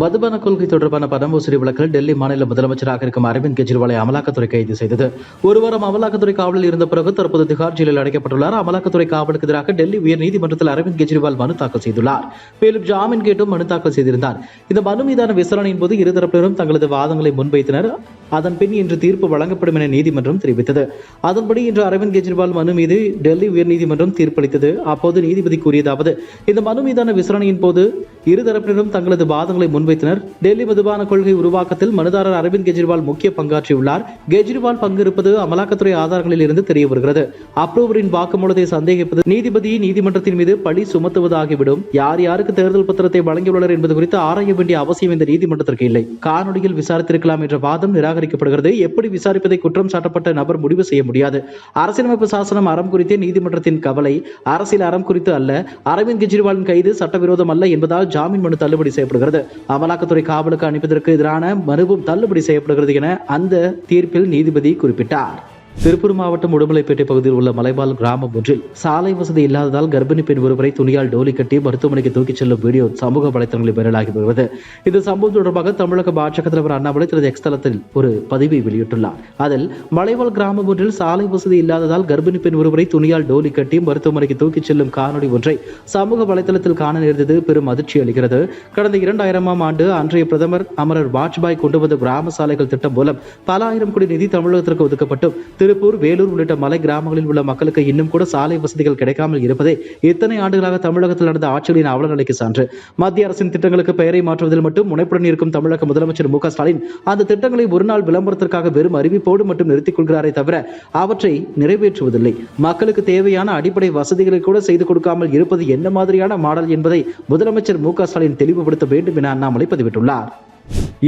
மதுபான கொள்கை தொடர்பான பணம் மோசடி வழக்கில் டெல்லி மாநில முதலமைச்சராக இருக்கும் அரவிந்த் கெஜ்ரிவாலை அமலாக்கத்துறை கைது செய்தது. ஒரு வாரம் அமலாக்கத்துறை காவலில் இருந்த பிறகு தற்போது திகார் ஜெயிலில் அடைக்கப்பட்டுள்ளார். அமலாக்கத்துறை காவலுக்கு எதிராக டெல்லி உயர்நீதிமன்றத்தில் அரவிந்த் கெஜ்ரிவால் மனு தாக்கல் செய்துள்ளார். மேலும் ஜாமீன் கேட்டும் மனு தாக்கல் செய்திருந்தார். இந்த மனு மீதான விசாரணையின் போது இருதரப்பினரும் தங்களது வாதங்களை முன்வைத்தனர். அதன் பின் இன்று தீர்ப்பு வழங்கப்படும் என நீதிமன்றம் தெரிவித்தது. அதன்படி இன்று அரவிந்த் கெஜ்ரிவால் மனு மீது டெல்லி உயர்நீதிமன்றம் தீர்ப்பளித்தது. அப்போது நீதிபதி கூறியதாவது இந்த மனு மீதான விசாரணையின் போது இருதரப்பினரும் தங்களது வாதங்களை முன்வைத்தனர். டெல்லி மதுபான கொள்கை உருவாக்கத்தில் மனுதாரர் அரவிந்த் கெஜ்ரிவால் முக்கிய பங்காற்றியுள்ளார். கெஜ்ரிவால் பங்கிருப்பது அமலாக்கத்துறை ஆதாரங்களில் இருந்து தெரிய வருகிறது அப்ரூவரின் வாக்குமூலத்தை சந்தேகிப்பது நீதிபதியை நீதிமன்றத்தின் மீது பழி சுமத்துவதாகிவிடும். யார் யாருக்கு தேர்தல் பத்திரத்தை வழங்கியுள்ளனர் என்பது குறித்து ஆராய வேண்டிய அவசியம் இந்த நீதிமன்றத்திற்கு இல்லை. காணொலியில் விசாரித்திருக்கலாம் என்ற வாதம் நிராகரிக்கப்படுகிறது. எப்படி விசாரிப்பதை குற்றம் சாட்டப்பட்ட நபர் முடிவு செய்ய முடியாது. அரசியலமைப்பு சாசனம் அறம் குறித்தே நீதிமன்றத்தின் கவலை. அரசியல் அறம் குறித்து அல்ல. அரவிந்த் கெஜ்ரிவாலின் கைது சட்டவிரோதம் அல்ல என்பதால் ஜாமீன் மனு தள்ளுபடி செய்யப்படுகிறது. அமலாக்கத்துறை காவலுக்கு அனுப்பதற்கு எதிரான மனுவும் தள்ளுபடி செய்யப்படுகிறது என அந்த தீர்ப்பில் நீதிபதி குறிப்பிட்டார். திருப்பூர் மாவட்டம் உடுமலைப்பேட்டை பகுதியில் உள்ள மலைவாழ் கிராமம் ஒன்றில் சாலை வசதி இல்லாததால் கர்ப்பிணி பெண் ஒருவரை துணியால் டோலி கட்டி மருத்துவமனைக்கு தூக்கிச் செல்லும் வீடியோ சமூக வலைத்தளங்களில் வைரலாகி வருகிறது. இந்த சம்பவம் தொடர்பாக தமிழக பாஜக தலைவர் அண்ணாமலை தனது எக்ஸ் தளத்தில் ஒரு பதிவை வெளியிட்டுள்ளார். அதில் மலைவாழ் கிராமம் ஒன்றில் சாலை வசதி இல்லாததால் கர்ப்பிணி பெண் ஒருவரை துணியால் டோலி கட்டி மருத்துவமனைக்கு தூக்கிச் செல்லும் காணொலி ஒன்றை சமூக வலைதளத்தில் காண நேர்ந்தது பெரும் அதிர்ச்சி அளிக்கிறது. கடந்த இரண்டாயிரமாம் ஆண்டு அன்றைய பிரதமர் அமரர் வாஜ்பாய் கொண்டு வந்த கிராம சாலைகள் திட்டம் மூலம் பல ஆயிரம் கோடி நிதி தமிழகத்திற்கு ஒதுக்கப்பட்டு திருப்பூர் வேலூர் உள்ளிட்ட மலை கிராமங்களில் உள்ள மக்களுக்கு இன்னும் கூட சாலை வசதிகள் கிடைக்காமல் இருப்பதே இத்தனை ஆண்டுகளாக தமிழகத்தில் நடந்த ஆட்சிகளின் அவலநிலைக்கு சான்று. மத்திய அரசின் திட்டங்களுக்கு பெயரை மாற்றுவதில் மட்டும் முனைப்புடன் இருக்கும் தமிழக முதலமைச்சர் மு ஸ்டாலின் அந்த திட்டங்களை ஒரு நாள் விளம்பரத்திற்காக வெறும் அறிவிப்போடு மட்டும் நிறுத்திக் கொள்கிறாரே தவிர அவற்றை நிறைவேற்றுவதில்லை. மக்களுக்கு தேவையான அடிப்படை வசதிகளை கூட செய்து கொடுக்காமல் இருப்பது என்ன மாதிரியான மாடல் என்பதை முதலமைச்சர் மு ஸ்டாலின் தெளிவுபடுத்த வேண்டும் என அண்ணாமலை பதிவிட்டுள்ளார்.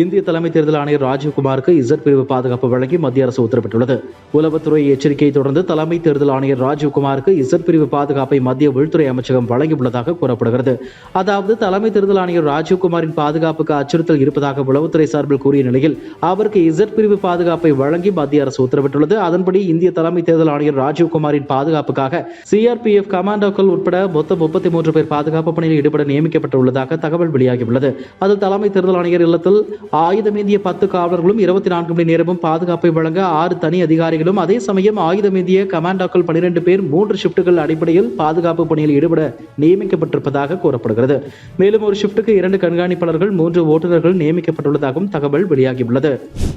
இந்திய தலைமை தேர்தல் ஆணையர் ராஜீவ்குமாருக்கு இசட் பிரிவு பாதுகாப்பு வழங்கி மத்திய அரசு உத்தரவிட்டுள்ளது. உளவுத்துறை எச்சரிக்கையை தொடர்ந்து தலைமை தேர்தல் ஆணையர் ராஜீவ்குமாருக்கு இசட் பிரிவு பாதுகாப்பை மத்திய உள்துறை அமைச்சகம் வழங்கியுள்ளதாக கூறப்படுகிறது. அதாவது தலைமை தேர்தல் ஆணையர் ராஜீவ்குமாரின் பாதுகாப்புக்கு அச்சுறுத்தல் இருப்பதாக உளவுத்துறை சார்பில் கூறிய நிலையில் அவருக்கு இசட் பிரிவு பாதுகாப்பை வழங்கி மத்திய அரசு உத்தரவிட்டுள்ளது. அதன்படி இந்திய தலைமை தேர்தல் ஆணையர் ராஜீவ்குமாரின் பாதுகாப்புக்காக சிஆர்பிஎஃப் கமாண்டோக்கள் உட்பட மொத்தம் முப்பத்தி மூன்று பேர் பாதுகாப்பு பணியில் ஈடுபட நியமிக்கப்பட்டுள்ளதாக தகவல் வெளியாகியுள்ளது. அதில் தலைமை தேர்தல் ஆணையர் இல்லத்தில் ஆயுதமேந்திய பத்து காவலர்களும் இருபத்தி நான்கு மணி நேரமும் பாதுகாப்பை வழங்க ஆறு தனி அதிகாரிகளும் அதே சமயம் ஆயுதமேந்திய கமாண்டோக்கள் பனிரெண்டு பேர் மூன்று ஷிப்டுகள் அடிப்படையில் பாதுகாப்பு பணியில் ஈடுபட நியமிக்கப்பட்டிருப்பதாக கூறப்படுகிறது. மேலும் ஒரு ஷிப்டுக்கு இரண்டு கண்காணிப்பாளர்கள் மூன்று ஓட்டுநர்கள் நியமிக்கப்பட்டுள்ளதாகவும் தகவல் வெளியாகியுள்ளது.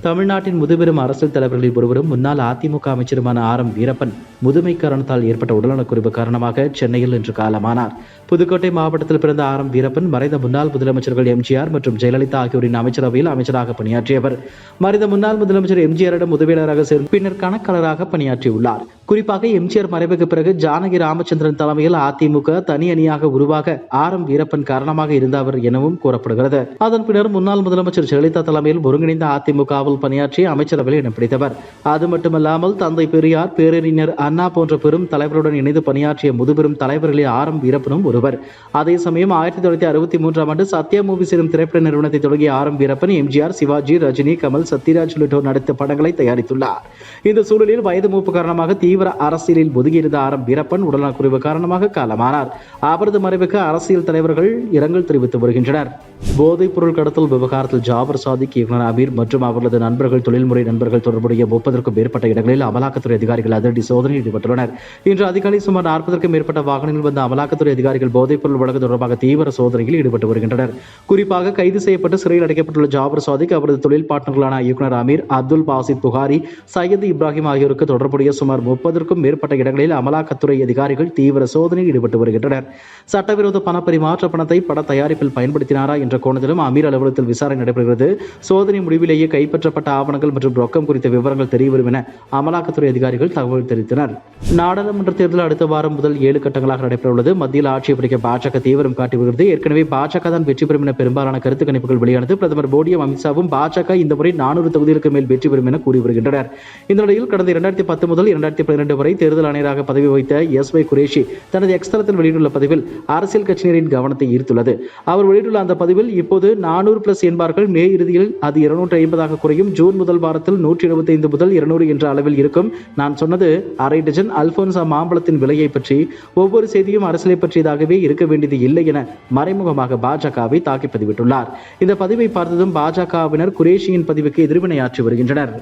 தமிழ்நாட்டின் முதுபெரும் அரசியல் தலைவர்களில் ஒருவரும் முன்னாள் அதிமுக அமைச்சருமான ஆர் எம் வீரப்பன் முதுமை காரணத்தால் ஏற்பட்ட உடல்நலக்குறிவு காரணமாக சென்னையில் இன்று காலமானார். புதுக்கோட்டை மாவட்டத்தில் பிறந்த ஆர் எம் வீரப்பன் மறைந்த முன்னாள் முதலமைச்சர்கள் எம்ஜிஆர் மற்றும் ஜெயலலிதா ஆகியோரின் அமைச்சரவையில் அமைச்சராக பணியாற்றியவர். மறைந்த முன்னாள் முதலமைச்சர் எம்ஜிஆரிடம் உதவியாளராக சேர்ந்து பின்னர் கணக்காளராக பணியாற்றியுள்ளார். குறிப்பாக எம்ஜிஆர் மறைவுக்கு பிறகு ஜானகி ராமச்சந்திரன் தலைமையில் அதிமுக தனி அணியாக உருவாக ஆர் எம் வீரப்பன் காரணமாக இருந்தவர் எனவும் கூறப்படுகிறது. அதன் பின்னர் முன்னாள் முதலமைச்சர் ஜெயலலிதா தலைமையில் ஒருங்கிணைந்த அதிமுகவில் பணியாற்றி அமைச்சரவையில் இடம் பிடித்தவர். அது மட்டுமல்லாமல் தந்தை பெரியார் பேரறிஞர் அண்ணா போன்ற பெரும் தலைவருடன் இணைந்து பணியாற்றிய முதுபெரும் தலைவர்களில் ஆர் எம் வீரப்பனும் ஒருவர். அதே சமயம் ஆயிரத்தி தொள்ளாயிரத்தி அறுபத்தி மூன்றாம் ஆண்டு சத்யா மூவிஸ் எனும் திரைப்பட நிறுவனத்தை தொடங்கிய ஆர் எம் வீரப்பன் எம்ஜிஆர் சிவாஜி ரஜினி கமல் சத்யராஜ் உள்ளிட்டோர் நடித்த படங்களை தயாரித்துள்ளார். இந்த சூழலில் வயது மூப்பு காரணமாக தீவிர அரசியலில் ஒதுங்கியிருந்த ஆர் எம் வீரப்பன் உடல்நலக்குறைவு காரணமாக காலமானார். அவரது மறைவுக்கு அரசியல் தலைவர்கள் இரங்கல் தெரிவித்து வருகின்றனர். போதைப் பொருள் கடத்தல் விவகாரத்தில் ஜாபர் சாதிக் இயக்குனர் அமீர் மற்றும் அவர்களது நண்பர்கள் தொழில்முறை நண்பர்கள் தொடர்புடைய முப்பதற்கும் மேற்பட்ட இடங்களில் அமலாக்கத்துறை அதிகாரிகள் அதிரடி சோதனையில் ஈடுபட்டுள்ளனர். இன்று அதிகாலை சுமார் நாற்பதற்கும் மேற்பட்ட வாகனங்கள் வந்த அமலாக்கத்துறை அதிகாரிகள் போதைப் பொருள் வழக்கு தொடர்பாக தீவிர சோதனையில் ஈடுபட்டு வருகின்றனர். குறிப்பாக கைது செய்யப்பட்டு சிறையில் நியமிக்கப்பட்டுள்ள ஜாபர் சாதிக் அவரது தொழில் பார்ட்னர்களான இயக்குனர் அமீர் அப்துல் பாசித் புகாரி சையது இப்ராஹிம் ஆகியோருக்கு தொடர்புடைய சுமார் முப்பதற்கும் மேற்பட்ட இடங்களில் அமலாக்கத்துறை அதிகாரிகள் தீவிர சோதனையில் ஈடுபட்டு வருகின்றனர். சட்டவிரோத பண பரிமாற்ற பணத்தை பட தயாரிப்பில் பயன்படுத்தினாரா என்ற கோணத்திலும் அமீர் அலுவலகத்தில் விசாரணை நடைபெறுகிறது. சோதனை முடிவிலேயே கைப்பற்றப்பட்ட ஆவணங்கள் மற்றும் ரொக்கம் குறித்த விவரங்கள் தெரியவரும் என அமலாக்கத்துறை அதிகாரிகள் தகவல் தெரிவித்தனர். நாடாளுமன்ற தேர்தல் அடுத்த வாரம் முதல் ஏழு கட்டங்களாக நடைபெறவுள்ளது. மத்தியில் ஆட்சியை பிடிக்க பாஜக தீவிரம் காட்டி வருகிறது. ஏற்கனவே பாஜக தான் வெற்றி பெறும் என பெரும்பாலான கருத்து கணிப்புகள் வெளியானது. பிரதமர் மோடியும் அமித்ஷாவும் பாஜக இந்த முறை நானூறு தொகுதிகளுக்கு மேல் வெற்றி பெறும் என கூறி வருகின்றனர். இந்த நிலையில் கடந்த இரண்டாயிரத்தி பத்து முதல் இரண்டாயிரத்தி பன்னிரண்டு வரை தேர்தல் ஆணையராக பதவி வகித்த எஸ் ஒய் குரேஷி தனது எக்ஸ்தலத்தில் வெளியிட்டுள்ள பதிவில் அரசியல் கட்சியினரின் கவனத்தை ஈர்த்துள்ளது. அவர் வெளியிட்டுள்ள அந்த பதிவில் இப்போது நானூறு பிளஸ் என்பார்கள். மே இறுதியில் அது இருநூற்றி ஐம்பதாக குறையும். ஜூன் முதல் வாரத்தில் நூற்றி எழுபத்தைந்து முதல் இருநூறு என்ற அளவில் இருக்கும். நான் சொன்னது அரை டஜன் செயின் அல்போன்சா மாம்பழத்தின் விலையை பற்றி ஒவ்வொரு செய்தியும் அரசியலை பற்றியதாகவே இருக்க வேண்டியது இல்லை என மறைமுகமாக பாஜகவை தாக்கி பதிவிட்டுள்ளார். இந்த பதிவை பார்த்ததும் பாஜகவினர் குரேஷியின் பதிவுக்கு எதிர்வினையாற்றி வருகின்றனர்.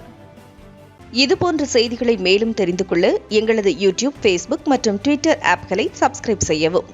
இதுபோன்ற செய்திகளை மேலும் தெரிந்து கொள்ள எங்களது யூடியூப் ஃபேஸ்புக் மற்றும் ட்விட்டர் ஆப்களை சப்ஸ்கிரைப் செய்யவும்.